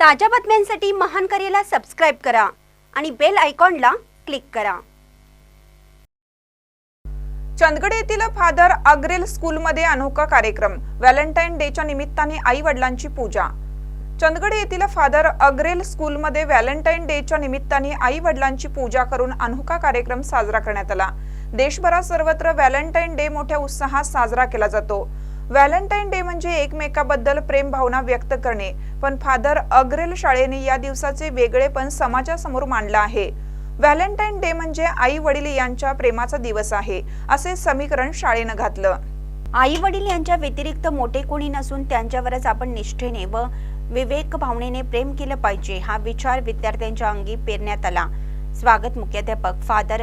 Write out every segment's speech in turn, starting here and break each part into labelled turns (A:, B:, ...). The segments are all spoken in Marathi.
A: ताज्या बातम्यांसाठी महान करेला सबस्क्राईब करा आणि बेल आयकॉनला क्लिक करा.
B: चंदगड येथील फादर अग्रेल स्कूलमध्ये अनोखा कार्यक्रम व्हॅलेंटाईन डेच्या निमित्ताने आई वडिलांची पूजा. चंदगड येथील फादर अग्रेल स्कूलमध्ये व्हॅलेंटाईन डेच्या निमित्ताने आई वडिलांची पूजा करून अनोखा कार्यक्रम साजरा करण्यात आला. देशभरात सर्वत्र व्हॅलेंटाईन डे मोठ्या उत्साहात साजरा केला जातो. व्हॅलेंटाईन डे म्हणजे एकमेकाबद्दल प्रेम भावना व्यक्त करणे. पण फादर अग्रेल शाळेने या दिवसाचे वेगळेपण समाजासमोर मांडलं आहे. व्हॅलेंटाईन डे म्हणजे आई वडील यांच्या प्रेमाचा दिवस आहे असे समीकरण शाळेनं घातलं.
A: आई वडील यांच्या व्यतिरिक्त मोठे कोणी नसून त्यांच्यावरच आपण निष्ठेने व विवेक भावनेने प्रेम केलं पाहिजे हा विचार विद्यार्थ्यांच्या अंगी पेरण्यात आला. स्वागत मुख्याध्यापक फादर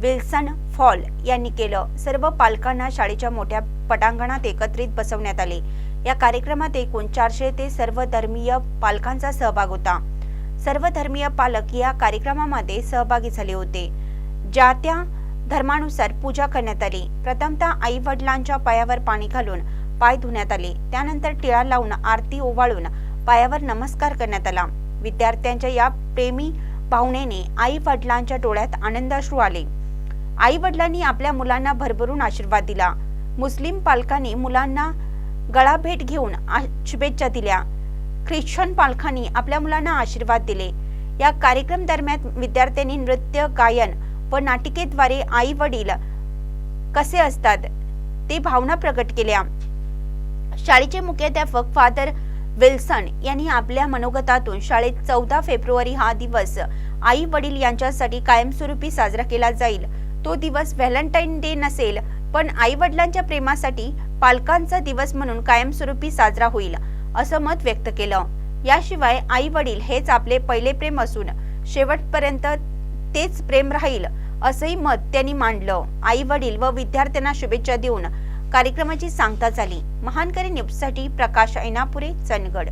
A: विल्सन फॉल यांनी केलं. सर्व पालकांना शाळेच्या मोठ्या पटांगणात एकत्रित बसवण्यात आले. या कार्यक्रमात एकूण चारशे ते सर्व धर्मीय पालकांचा सहभाग होता. सर्व धर्मीय पालक या कार्यक्रमामध्ये सहभागी झाले होते. ज्या त्या धर्मानुसार पूजा करण्यात आली. प्रथमतः आई वडिलांच्या पायावर पाणी घालून पाय धुण्यात आले. त्यानंतर टिळा लावून आरती ओवाळून पायावर नमस्कार करण्यात आला. विद्यार्थ्यांच्या या प्रेमी भावनेने आई वडिलांच्या डोळ्यात आनंदाश्रू आले. आई वडिलांनी आपल्या मुलांना भरभरून आशीर्वाद दिला. मुस्लिम पालकांनी मुलांना गळा भेट घेऊन आ- शुभेच्छा दिल्या. ख्रिश्चन पालकांनी आपल्या मुलांना आशीर्वाद दिले. या कार्यक्रम दरम्यान विद्यार्थ्यांनी नृत्य गायन व नाटिकेद्वारे आई वडील कसे असतात ते भावना प्रकट केल्या. शाळेचे मुख्याध्यापक फादर विल्सन यांनी आपल्या मनोगतातून शाळेत चौदा फेब्रुवारी हा दिवस आई वडील यांच्यासाठी कायमस्वरूपी साजरा केला जाईल. तो दिवस व्हॅलेंटाईन डे नसेल पण आई वडिलांच्या प्रेमासाठी पालकांचा दिवस म्हणून कायमस्वरूपी साजरा होईल असं मत व्यक्त केलं. याशिवाय आई वडील हेच आपले पहिले प्रेम असून शेवटपर्यंत तेच प्रेम राहील असंही मत त्यांनी मांडलं. आई वडील व विद्यार्थ्यांना शुभेच्छा देऊन कार्यक्रमाची सांगता झाली. महानकरी न्यूजसाठी प्रकाश ऐनापुरे चंदगड.